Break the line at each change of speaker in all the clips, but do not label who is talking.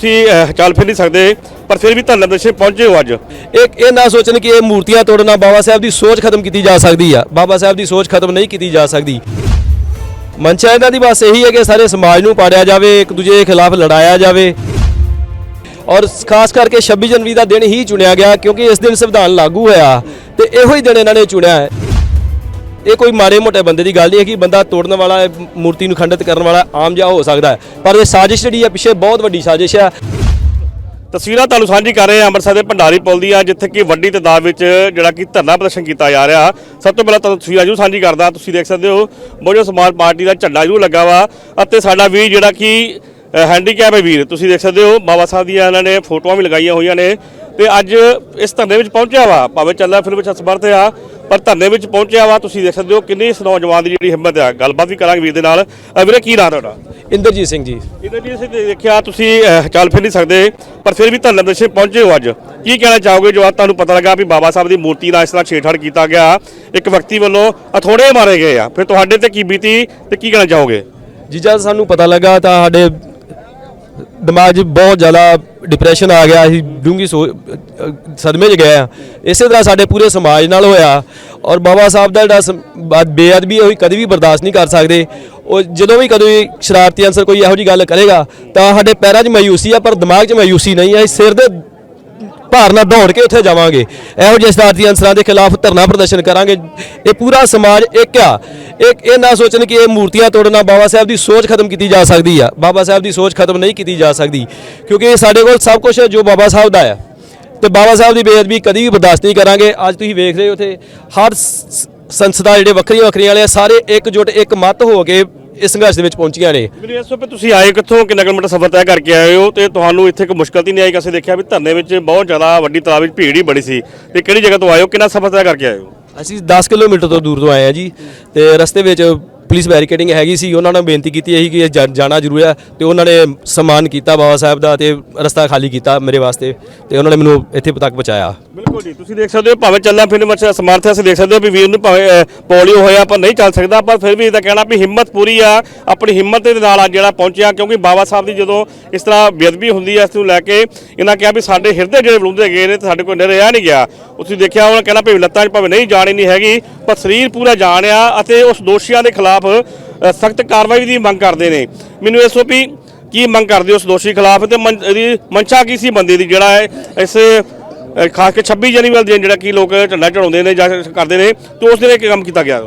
ਤੁਸੀਂ ਚੱਲ ਫਿਰ ਨਹੀਂ ਸਕਦੇ, ਪਰ ਫਿਰ ਵੀ ਧਰਨਾ ਪ੍ਰਦਰਸ਼ਨ ਪਹੁੰਚੇ ਹੋ ਅੱਜ।
ਇੱਕ ਇਹ ਨਾ ਸੋਚਣ ਕਿ ਇਹ ਮੂਰਤੀਆਂ ਤੋੜਨਾ ਬਾਬਾ ਸਾਹਿਬ ਦੀ ਸੋਚ ਖਤਮ ਕੀਤੀ ਜਾ ਸਕਦੀ ਆ। ਬਾਬਾ ਸਾਹਿਬ ਦੀ ਸੋਚ ਖਤਮ ਨਹੀਂ ਕੀਤੀ ਜਾ ਸਕਦੀ। ਮਨਸ਼ਾ ਇਹਨਾਂ ਦੀ, ਬਸ ਇਹੀ ਹੈ ਕਿ ਸਾਰੇ ਸਮਾਜ ਨੂੰ ਪਾੜਿਆ ਜਾਵੇ, ਇੱਕ ਦੂਜੇ ਦੇ ਖਿਲਾਫ ਲੜਾਇਆ ਜਾਵੇ। ਔਰ ਖਾਸ ਕਰਕੇ 26 ਜਨਵਰੀ ਦਾ ਦਿਨ ਹੀ ਚੁਣਿਆ ਗਿਆ, ਕਿਉਂਕਿ ਇਸ ਦਿਨ ਸੰਵਿਧਾਨ ਲਾਗੂ ਹੋਇਆ, ਤੇ ਇਹੋ ਹੀ ਦਿਨ ਇਹਨਾਂ ਨੇ ਚੁਣਿਆ ਹੈ। ਇਹ ਕੋਈ ਮਾੜੇ ਮੋਟੇ ਬੰਦੇ ਦੀ ਗੱਲ ਨਹੀਂ ਹੈ ਕਿ ਬੰਦਾ ਤੋੜਨ ਵਾਲਾ ਮੂਰਤੀ ਨੂੰ ਖੰਡਿਤ ਕਰਨ ਵਾਲਾ ਆਮ ਜਿਹਾ ਹੋ ਸਕਦਾ ਹੈ। ਪਰ ਇਹ ਸਾਜ਼ਿਸ਼ ਜਿਹੜੀ ਹੈ, ਪਿੱਛੇ ਬਹੁਤ ਵੱਡੀ ਸਾਜ਼ਿਸ਼ ਹੈ।
ਤਸਵੀਰਾਂ ਤੁਹਾਨੂੰ ਸਾਂਝੀ ਕਰ ਰਹੇ ਹਾਂ ਅੰਮ੍ਰਿਤਸਰ ਦੇ ਭੰਡਾਰੀ ਪੁਲ ਦੀਆਂ, ਜਿੱਥੇ ਕਿ ਵੱਡੀ ਤਾਦਾਦ ਵਿੱਚ ਜਿਹੜਾ ਕਿ ਧਰਨਾ ਪ੍ਰਦਰਸ਼ਨ ਕੀਤਾ ਜਾ ਰਿਹਾ। ਸਭ ਤੋਂ ਪਹਿਲਾਂ ਤੁਹਾਨੂੰ ਤਸਵੀਰਾਂ ਜਰੂਰ ਸਾਂਝੀ ਕਰਦਾ, ਤੁਸੀਂ ਦੇਖ ਸਕਦੇ ਹੋ ਬਹੁਜਨ ਸਮਾਜ ਪਾਰਟੀ ਦਾ ਝੰਡਾ ਜਰੂਰ ਲੱਗਾ ਵਾ, ਅਤੇ ਸਾਡਾ ਵੀਰ ਜਿਹੜਾ ਕਿ ਹੈਂਡੀਕੈਪ ਹੈ ਵੀਰ, ਤੁਸੀਂ ਦੇਖ ਸਕਦੇ ਹੋ, ਬਾਬਾ ਸਾਹਿਬ ਦੀਆਂ ਇਹਨਾਂ ਨੇ ਫੋਟੋਆਂ ਵੀ ਲਗਾਈਆਂ ਹੋਈਆਂ ਨੇ। ਤੇ ਅੱਜ ਇਸ ਧਰਨੇ ਵਿੱਚ ਪਹੁੰਚਿਆ ਵਾ, ਭਾਵੇਂ ਚੱਲਦਾ ਫਿਲਮ ਵਿੱਚ ਸਮਰਥ ਆ ਪਰ ਧਰਨੇ ਵਿੱਚ ਪਹੁੰਚਿਆ ਵਾ ਤੁਸੀਂ ਦੇਖ ਸਕਦੇ ਹੋ ਕਿੰਨੀ ਇਸ ਨੌਜਵਾਨ ਦੀ ਜਿਹੜੀ ਹਿੰਮਤ ਆ। ਗੱਲਬਾਤ ਵੀ ਕਰਾਂਗੇ ਵੀਰ ਦੇ ਨਾਲ। ਅ, ਵੀਰੇ ਕੀ ਨਾਂ ਤੁਹਾਡਾ?
ਇੰਦਰਜੀਤ ਸਿੰਘ ਜੀ।
ਇਹਦੇ ਜੀ ਅਸੀਂ ਦੇਖਿਆ ਤੁਸੀਂ ਅਹ, ਚੱਲ ਫਿਰ ਨਹੀਂ ਸਕਦੇ ਪਰ ਫਿਰ ਵੀ ਧਰਨਾ ਪ੍ਰਦਰਸ਼ਨ ਪਹੁੰਚੇ ਹੋ ਅੱਜ। ਕੀ ਕਹਿਣਾ ਚਾਹੋਗੇ ਜੋ ਅੱਜ ਤੁਹਾਨੂੰ ਪਤਾ ਲੱਗਾ ਵੀ ਬਾਬਾ ਸਾਹਿਬ ਦੀ ਮੂਰਤੀ ਨਾਲ ਇਸ ਤਰ੍ਹਾਂ ਛੇੜਛਾੜ ਕੀਤਾ ਗਿਆ? ਇੱਕ ਵਿਅਕਤੀ ਵੱਲੋਂ ਅਥੋੜੇ ਮਾਰੇ ਗਏ ਆ। ਫਿਰ ਤੁਹਾਡੇ ਤੇ ਕੀ ਬੀਤੀ ਤੇ ਕੀ ਕਹਿਣਾ ਚਾਹੋਗੇ?
ਜੀ ਜਦ ਸਾਨੂੰ ਪਤਾ ਲੱਗਾ ਤਾਂ ਸਾਡੇ ਦਿਮਾਗ 'ਚ ਬਹੁਤ ਜ਼ਿਆਦਾ ਡਿਪਰੈਸ਼ਨ ਆ ਗਿਆ ਅਸੀਂ ਡੂੰਗੀ ਸੋ ਸਦਮੇ 'ਚ ਗਏ ਆ। ਇਸੇ ਤਰ੍ਹਾਂ ਸਾਡੇ ਪੂਰੇ ਸਮਾਜ ਨਾਲ ਹੋਇਆ। ਔਰ ਬਾਬਾ ਸਾਹਿਬ ਦਾ ਜਿਹੜਾ ਸਮ- ਬੇਅਦਬੀ ਹੋਈ, ਕਦੇ ਵੀ ਬਰਦਾਸ਼ਤ ਨਹੀਂ ਕਰ ਸਕਦੇ। ਉਹ ਜਦੋਂ ਵੀ ਕਦੇ ਸ਼ਰਾਰਤੀ ਅਨਸਰ ਕੋਈ ਇਹੋ ਜੀ ਗੱਲ ਕਰੇਗਾ, ਤਾਂ ਸਾਡੇ ਪੈਰਾਂ 'ਚ ਮਾਯੂਸੀ ਆ, ਪਰ ਦਿਮਾਗ 'ਚ ਮਾਯੂਸੀ ਨਹੀਂ ਆ ਸਿਰ ਦੇ ਭਾਰਨਾ ਦੌੜ ਕੇ ਉੱਥੇ ਜਾਵਾਂਗੇ। ਇਹੋ ਜਿਹੇ ਸ਼ਰਾਰਤੀ ਅਨਸਰਾਂ ਦੇ ਖਿਲਾਫ ਧਰਨਾ ਪ੍ਰਦਰਸ਼ਨ ਕਰਾਂਗੇ। ਇਹ ਪੂਰਾ ਸਮਾਜ ਇੱਕ ਆ। ਇੱਕ ਇਹ ਨਾ ਸੋਚਣ ਕਿ ਇਹ ਮੂਰਤੀਆਂ ਤੋੜਨਾ ਬਾਬਾ ਸਾਹਿਬ ਦੀ ਸੋਚ ਖਤਮ ਕੀਤੀ ਜਾ ਸਕਦੀ ਆ। ਬਾਬਾ ਸਾਹਿਬ ਦੀ ਸੋਚ ਖਤਮ ਨਹੀਂ ਕੀਤੀ ਜਾ ਸਕਦੀ। ਕਿਉਂਕਿ ਸਾਡੇ ਕੋਲ ਸਭ ਕੁਝ ਹੈ ਜੋ ਬਾਬਾ ਸਾਹਿਬ ਦਾ ਆ। ਤੇ ਬਾਬਾ ਸਾਹਿਬ ਦੀ ਬੇਅਦਬੀ ਕਦੀ ਵੀ ਬਰਦਾਸ਼ਤ ਨਹੀਂ ਕਰਾਂਗੇ। ਅੱਜ ਤੁਸੀਂ ਵੇਖ ਰਹੇ ਹੋ ਉੱਥੇ ਹਰ ਸੰਸਥਾ ਜਿਹੜੇ ਵੱਖਰੀਆਂ ਵੱਖਰੀਆਂ ਵਾਲੇ ਆ, ਸਾਰੇ ਇਕਜੁੱਟ ਇੱਕ ਮਤ ਹੋ ਕੇ ਇਸ ਸੰਘਰਸ਼ ਦੇ ਵਿੱਚ ਪਹੁੰਚੀਆਂ ਨੇ।
ਮੈਨੂੰ ਇਸ ਤੋਂ ਤੁਸੀਂ ਆਏ ਕਿੱਥੋਂ ਕਿੰਨਾ ਕਿਲੋਮੀਟਰ ਸਫ਼ਰ ਤੈਅ ਕਰਕੇ ਆਏ ਹੋ ਤੇ ਤੁਹਾਨੂੰ ਇੱਥੇ ਕੋਈ ਮੁਸ਼ਕਲ ਤਾਂ ਨਹੀਂ ਆਈ ਕਿਸੇ ਦੇਖਿਆ ਵੀ ਧਰਨੇ ਵਿੱਚ ਬਹੁਤ ਜ਼ਿਆਦਾ ਵੱਡੀ ਤਾਦਾਦ ਵਿੱਚ ਭੀੜ ਹੀ ਬੜੀ ਸੀ ਤੇ ਕਿਹੜੀ ਜਗ੍ਹਾ ਤੋਂ ਆਏ ਹੋ ਕਿੰਨਾ ਸਫ਼ਰ ਤੈਅ ਕਰਕੇ ਆਏ ਹੋ?
ਅਸੀਂ 10 ਕਿਲੋਮੀਟਰ ਤੋਂ ਦੂਰ ਤੋਂ ਆਏ ਆ ਜੀ ਤੇ ਰਸਤੇ ਵਿੱਚ ਪੁਲਿਸ ਬੈਰੀਕੇਡਿੰਗ ਹੈਗੀ ਸੀ, ਉਹਨਾਂ ਨੇ ਬੇਨਤੀ ਕੀਤੀ ਸੀ ਕਿ ਜਾਣਾ ਜ਼ਰੂਰ ਹੈ ਤੇ ਉਹਨਾਂ ਨੇ ਸਨਮਾਨ ਕੀਤਾ ਬਾਬਾ ਸਾਹਿਬ ਦਾ ਤੇ ਰਸਤਾ ਖਾਲੀ ਕੀਤਾ ਮੇਰੇ ਵਾਸਤੇ ਤੇ ਉਹਨਾਂ ਨੇ ਮੈਨੂੰ ਇੱਥੇ ਤੱਕ ਪਹੁੰਚਾਇਆ।
ਬਿਲਕੁਲ ਜੀ, ਤੁਸੀਂ ਦੇਖ ਸਕਦੇ ਹੋ ਭਾਵੇਂ ਚੱਲਾਂ ਫਿਰ ਮੱਛ ਸਮਰਥ ਹੈ, ਅਸੀਂ ਦੇਖ ਸਕਦੇ ਹੋ ਵੀ ਵੀਰ ਨੂੰ ਭਾਵੇਂ ਪੋਲੀਓ ਹੋਇਆ ਪਰ ਨਹੀਂ ਚੱਲ ਸਕਦਾ, ਪਰ ਫਿਰ ਵੀ ਇਹਦਾ ਕਹਿਣਾ ਵੀ ਹਿੰਮਤ ਪੂਰੀ ਆ, ਆਪਣੀ ਹਿੰਮਤ ਦੇ ਨਾਲ ਅੱਜ ਜਿਹੜਾ ਪਹੁੰਚਿਆ, ਕਿਉਂਕਿ ਬਾਬਾ ਸਾਹਿਬ ਦੀ ਜਦੋਂ ਇਸ ਤਰ੍ਹਾਂ ਬੇਅਦਬੀ ਹੁੰਦੀ ਹੈ, ਇਸ ਨੂੰ ਲੈ ਕੇ ਇਹਨਾਂ ਕਿਹਾ ਵੀ ਸਾਡੇ ਹਿਰਦੇ ਜਿਹੜੇ ਬਲੂੰਦੇ ਗਏ ਨੇ ਤੇ ਸਾਡੇ ਕੋਲ ਨਿਰਿਆ ਨਹੀਂ ਗਿਆ। ਤੁਸੀਂ ਦੇਖਿਆ ਉਹਨਾਂ ਕਹਿਣਾ ਭਾਵੇਂ ਲੱਤਾਂ 'ਚ ਭਾਵੇਂ ਨਹੀਂ ਜਾਣ ਹੀ ਨਹੀਂ ਹੈਗੀ, ਪਰ ਸਰੀਰ ਪੂਰਾ ਜਾਣ ਆ ਅਤੇ ਉਸ ਦੋਸ਼ੀਆਂ ਦੇ ਖਿਲਾਫ ਖਿਲਾਫ਼ ਸਖਤ ਕਾਰਵਾਈ ਦੀ ਮੰਗ ਕਰਦੇ ਨੇ। ਮੈਨੂੰ ਇਸ ਤੋਂ ਵੀ ਕੀ ਮੰਗ ਕਰਦੇ ਹੋ ਉਸ ਦੋਸ਼ੀ ਖਿਲਾਫ? ਤੇ ਮਨ- ਇਹਦੀ ਮਨਸ਼ਾ ਕੀ ਸੀ ਬੰਦੇ ਦੀ? ਜਿਹੜਾ ਹੈ, ਇਸ ਖਾਸ ਕੇ 26 ਜਨਵਰੀ ਵਾਲੇ ਦਿਨ ਜਿਹੜਾ ਕਿ ਲੋਕ ਝੰਡਾ ਚੜਾਉਂਦੇ ਨੇ ਜਾਂ ਕਰਦੇ ਨੇ, ਤੇ ਉਸ ਦਿਨ ਇਹ ਕੰਮ ਕੀਤਾ ਗਿਆ।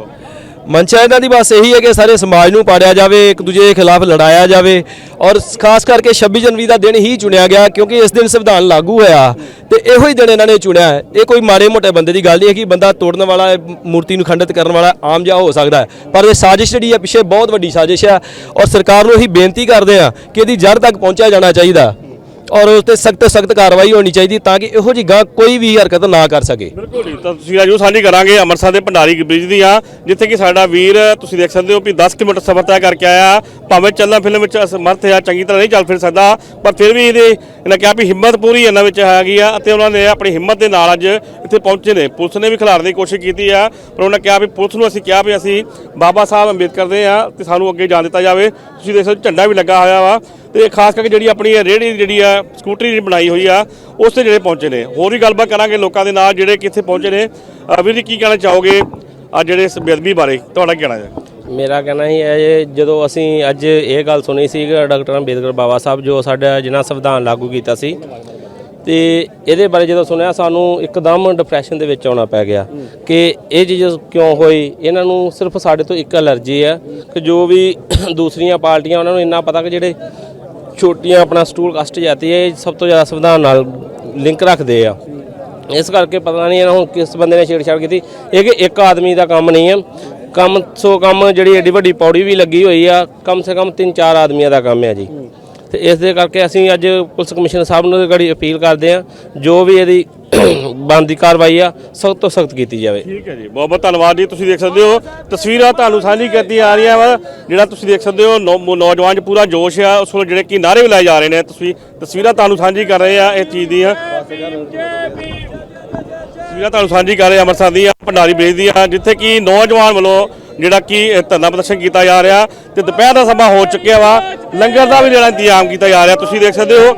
ਮਨਸ਼ਾ ਇਹਨਾਂ ਦੀ, ਬਸ ਇਹੀ ਹੈ ਕਿ ਸਾਰੇ ਸਮਾਜ ਨੂੰ ਪਾੜਿਆ ਜਾਵੇ, ਇੱਕ ਦੂਜੇ ਦੇ ਖਿਲਾਫ ਲੜਾਇਆ ਜਾਵੇ ਔਰ ਖਾਸ ਕਰਕੇ 26 ਜਨਵਰੀ ਦਾ ਦਿਨ ਹੀ ਚੁਣਿਆ ਗਿਆ ਕਿਉਂਕਿ ਇਸ ਦਿਨ ਸੰਵਿਧਾਨ ਲਾਗੂ ਹੋਇਆ। ਤੇ ਇਹੋ ਹੀ ਦਿਨ ਇਹਨਾਂ ਨੇ ਚੁਣਿਆ ਇਹ ਕੋਈ ਮਾੜੇ ਮੋਟੇ ਬੰਦੇ ਦੀ ਗੱਲ ਨਹੀਂ ਹੈ ਕਿ ਬੰਦਾ ਤੋੜਨ ਵਾਲਾ ਮੂਰਤੀ ਨੂੰ ਖੰਡਿਤ ਕਰਨ ਵਾਲਾ ਆਮ ਜਿਹਾ ਹੋ ਸਕਦਾ ਪਰ ਇਹ ਸਾਜ਼ਿਸ਼ ਜਿਹੜੀ ਹੈ ਪਿੱਛੇ ਬਹੁਤ ਵੱਡੀ ਸਾਜ਼ਿਸ਼ ਹੈ ਔਰ ਸਰਕਾਰ ਨੂੰ ਇਹੀ ਬੇਨਤੀ ਕਰਦੇ ਹਾਂ ਕਿ ਇਹਦੀ ਜੜ ਤੱਕ ਪਹੁੰਚਿਆ ਜਾਣਾ ਚਾਹੀਦਾ। ਔਰ ਉਸ ਤੇ ਸਖਤ ਸਖਤ ਕਾਰਵਾਈ ਹੋਣੀ ਚਾਹੀਦੀ ਤਾਂ ਕਿ ਇਹੋ ਜਿਹੀ ਗਾਂ ਕੋਈ ਵੀ ਹਰਕਤ ਨਾ ਕਰ ਸਕੇ।
ਬਿਲਕੁਲ ਜੀ, ਤਾਂ ਤੁਸੀਂ ਅੱਜ ਸਾਂਝੀ ਕਰਾਂਗੇ ਅੰਮ੍ਰਿਤਸਰ ਦੇ ਭੰਡਾਰੀ ਬ੍ਰਿਜ ਦੀਆਂ, ਜਿੱਥੇ ਕਿ ਸਾਡਾ ਵੀਰ, ਤੁਸੀਂ ਦੇਖ ਸਕਦੇ ਹੋ ਵੀ 10 ਕਿਲੋਮੀਟਰ ਸਫ਼ਰ ਤੈਅ ਕਰਕੇ ਆਇਆ, ਭਾਵੇਂ ਚੱਲਾਂ ਫਿਲਮ ਵਿੱਚ ਅਸਮਰਥ ਆ, ਚੰਗੀ ਤਰ੍ਹਾਂ ਨਹੀਂ ਚੱਲ ਫਿਰ ਸਕਦਾ, ਪਰ ਫਿਰ ਵੀ ਇਹਦੇ ਇਹਨਾਂ ਕਿਹਾ ਵੀ ਹਿੰਮਤ ਪੂਰੀ ਇਹਨਾਂ ਵਿੱਚ ਹੈਗੀ ਆ ਅਤੇ ਉਹਨਾਂ ਨੇ ਆਪਣੀ ਹਿੰਮਤ ਦੇ ਨਾਲ ਅੱਜ ਇੱਥੇ ਪਹੁੰਚੇ ਨੇ। ਪੁਲਿਸ ਨੇ ਵੀ ਖਿਲਾਰਨ ਦੀ ਕੋਸ਼ਿਸ਼ ਕੀਤੀ ਆ, ਪਰ ਉਹਨਾਂ ਕਿਹਾ ਵੀ ਪੁਲਿਸ ਨੂੰ ਅਸੀਂ ਕਿਹਾ ਵੀ ਅਸੀਂ ਬਾਬਾ ਸਾਹਿਬ ਅੰਬੇਦਕਰ ਦੇ ਆ ਤੇ ਸਾਨੂੰ ਅੱਗੇ ਜਾਣ ਦਿੱਤਾ ਜਾਵੇ। ਤੁਸੀਂ ਦੇਖ ਸਕਦੇ ਹੋ ਝੰਡਾ ਵੀ ਲੱਗਾ ਹੋਇਆ ਵਾ। ਤੇ ਖਾਸ ਕਰਕੇ ਜਿਹੜੀ ਆਪਣੀ ਰੇਹੜੀ ਜਿਹੜੀ ਆ, ਸਕੂਟਰੀ ਬਣਾਈ ਹੋਈ ਆ, ਉਸ ਤੇ ਜਿਹੜੇ ਪਹੁੰਚੇ ਨੇ। ਹੋਰ ਵੀ ਗੱਲਬਾਤ ਕਰਾਂਗੇ ਲੋਕਾਂ ਦੇ ਨਾਲ ਜਿਹੜੇ ਕਿੱਥੇ ਪਹੁੰਚੇ ਨੇ। ਅਹ ਵੀਰ ਜੀ, ਕੀ ਕਹਿਣਾ ਚਾਹੋਗੇ ਆ ਜਿਹੜੇ ਇਸ ਬੇਅਦਬੀ ਬਾਰੇ? ਤੁਹਾਡਾ ਕਹਿਣਾ ਹੈ
ਮੇਰਾ ਕਹਿਣਾ ਹੀ ਹੈ ਜਦੋਂ ਅਸੀਂ ਅੱਜ ਇਹ ਗੱਲ ਸੁਣੀ ਸੀ ਕਿ ਡਾਕਟਰ ਅੰਬੇਦਕਰ ਬਾਬਾ ਸਾਹਿਬ, ਜੋ ਸਾਡਾ ਜਿਨ੍ਹਾਂ ਸੰਵਿਧਾਨ ਲਾਗੂ ਕੀਤਾ ਸੀ, ਤੇ ਇਹਦੇ ਬਾਰੇ ਜਦੋਂ ਸੁਣਿਆ, ਸਾਨੂੰ ਇੱਕਦਮ ਡਿਪਰੈਸ਼ਨ ਦੇ ਵਿੱਚ ਆਉਣਾ ਪੈ ਗਿਆ ਕਿ ਇਹ ਚੀਜ਼ ਕਿਉਂ ਹੋਈ? ਇਹਨਾਂ ਨੂੰ ਸਿਰਫ ਸਾਡੇ ਤੋਂ ਇੱਕ ਅਲਰਜੀ ਹੈ ਕਿ ਜੋ ਵੀ ਦੂਸਰੀਆਂ ਪਾਰਟੀਆਂ, ਉਹਨਾਂ ਨੂੰ ਇੰਨਾ ਪਤਾ ਕਿ ਜਿਹੜੇ ਛੋਟੀਆਂ ਆਪਣਾ ਸਟੂਲ ਕਸਟ ਜਾਤੀ ਹੈ, ਇਹ ਸਭ ਤੋਂ ਜ਼ਿਆਦਾ ਸੰਵਿਧਾਨ ਨਾਲ ਲਿੰਕ ਰੱਖਦੇ ਆ। ਇਸ ਕਰਕੇ ਪਤਾ ਨਹੀਂ ਇਹਨਾਂ ਹੁਣ ਕਿਸ ਬੰਦੇ ਨੇ ਛੇੜਛਾੜ ਕੀਤੀ। ਇਹ ਕਿ ਇੱਕ ਆਦਮੀ ਦਾ ਕੰਮ ਨਹੀਂ ਹੈ। ਕੰਮ, ਸੋ ਕੰਮ ਜਿਹੜੀ ਏਡੀ ਵੱਡੀ ਪੌੜੀ ਵੀ ਲੱਗੀ ਹੋਈ ਆ, ਕਮ ਸੇ ਕਮ 3-4 ਆਦਮੀਆਂ ਦਾ ਕੰਮ ਹੈ ਜੀ। ਤੇ ਇਸ ਦੇ ਕਰਕੇ ਅਸੀਂ ਅੱਜ ਪੁਲਿਸ ਕਮਿਸ਼ਨਰ ਸਾਹਿਬ ਨੂੰ ਗੜੀ ਅਪੀਲ ਕਰਦੇ ਆ ਜੋ ਵੀ ਇਹਦੀ ਬਣਦੀ ਕਾਰਵਾਈ ਆ, ਸਖਤ ਤੋਂ ਸਖਤ ਕੀਤੀ ਜਾਵੇ।
ਠੀਕ ਹੈ ਜੀ, ਬਹੁਤ ਬਹੁਤ ਧੰਨਵਾਦ ਜੀ, ਤੁਸੀਂ ਦੇਖ ਸਕਦੇ ਹੋ, ਤਸਵੀਰਾਂ ਤੁਹਾਨੂੰ ਸਾਂਝੀ ਕਰਦੀਆਂ ਆ ਰਹੀਆਂ ਵਾ, ਜਿਹੜਾ ਤੁਸੀਂ ਦੇਖ ਸਕਦੇ ਹੋ, ਨੌ- ਨੌਜਵਾਨ 'ਚ ਪੂਰਾ ਜੋਸ਼ ਆ, ਉਸ ਕੋਲ ਜਿਹੜੇ ਕਿ ਨਾਰੇ ਵੀ ਲਾਏ ਜਾ ਰਹੇ ਨੇ, ਤੁਸੀਂ ਤਸਵੀਰਾਂ ਤੁਹਾਨੂੰ ਸਾਂਝੀ ਕਰ ਰਹੇ ਆ, ਇਸ ਚੀਜ਼ ਦੀਆਂ। ਤਸਵੀਰਾਂ ਤੁਹਾਨੂੰ ਸਾਂਝੀ ਕਰ ਰਹੇ ਅੰਮ੍ਰਿਤਸਰ ਦੀਆਂ, ਭੰਡਾਰੀ ਬ੍ਰਿਜ ਦੀਆਂ, ਜਿੱਥੇ ਕਿ ਨੌਜਵਾਨ ਵੱਲੋਂ ਜਿਹੜਾ ਕਿ ਧਰਨਾ ਪ੍ਰਦਰਸ਼ਨ ਕੀਤਾ ਜਾ ਰਿਹਾ ਤੇ ਦੁਪਹਿਰ ਦਾ ਸਮਾਂ ਹੋ ਚੁੱਕਿਆ ਵਾ, ਲੰਗਰ ਦਾ ਵੀ ਜਿਹੜਾ ਇੰਤਜ਼ਾਮ ਕੀਤਾ ਜਾ ਰਿਹਾ, ਤੁਸੀਂ ਦੇਖ ਸਕਦੇ ਹੋ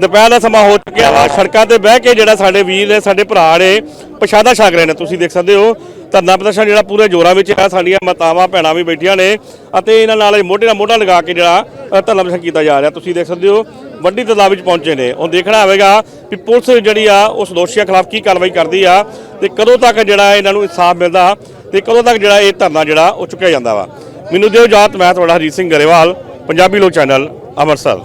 ਦੁਪਹਿਰ ਦਾ ਸਮਾਂ ਹੋ ਚੁੱਕਿਆ ਵਾ। ਸੜਕਾਂ ਤੇ ਬਹਿ ਕੇ ਜਿਹੜਾ ਸਾਡੇ ਵੀਰ ਨੇ, ਸਾਡੇ ਭਰਾ ਨੇ ਪ੍ਰਸ਼ਾਦਾ ਛਕ ਰਹੇ ਨੇ। ਤੁਸੀਂ ਦੇਖ ਸਕਦੇ ਹੋ, ਧਰਨਾ ਪ੍ਰਦਰਸ਼ਨ ਜਿਹੜਾ ਪੂਰੇ ਜੋਰਾਂ ਵਿੱਚ ਆ। ਸਾਡੀਆਂ ਮਾਤਾਵਾਂ, ਭੈਣਾਂ ਵੀ ਬੈਠੀਆਂ ਨੇ ਅਤੇ ਇਹਨਾਂ ਨਾਲ ਮੋਢੇ ਨਾਲ ਮੋਢਾ ਲਗਾ ਕੇ ਜਿਹੜਾ ਧਰਨਾ ਪ੍ਰਦਰਸ਼ਨ ਕੀਤਾ ਜਾ ਰਿਹਾ। ਤੁਸੀਂ ਦੇਖ ਸਕਦੇ ਹੋ, ਵੱਡੀ ਤਾਦਾਦ ਵਿੱਚ ਪਹੁੰਚੇ ਨੇ। ਉਹ ਦੇਖਣਾ ਹੋਵੇਗਾ ਕਿ ਪੁਲਿਸ ਜਿਹੜੀ ਆ, ਉਸ ਦੋਸ਼ੀਆਂ ਖਿਲਾਫ ਕੀ ਕਾਰਵਾਈ ਕਰਦੀ ਆ ਤੇ ਕਦੋਂ ਤੱਕ ਜਿਹੜਾ ਇਹਨਾਂ ਨੂੰ ਇਨਸਾਫ ਮਿਲਦਾ ਤੇ ਕਦੋਂ ਤੱਕ ਜਿਹੜਾ ਇਹ ਧਰਨਾ ਜਿਹੜਾ, ਉਹ ਚੁੱਕਿਆ ਜਾਂਦਾ ਵਾ। ਮੈਨੂੰ ਦਿਓ ਇਜਾਜ਼ਤ, ਮੈਂ ਤੁਹਾਡਾ ਹਰੀਤ ਸਿੰਘ ਗਰੇਵਾਲ, ਪੰਜਾਬੀ ਲੋਕ ਚੈਨਲ, ਅੰਮ੍ਰਿਤਸਰ।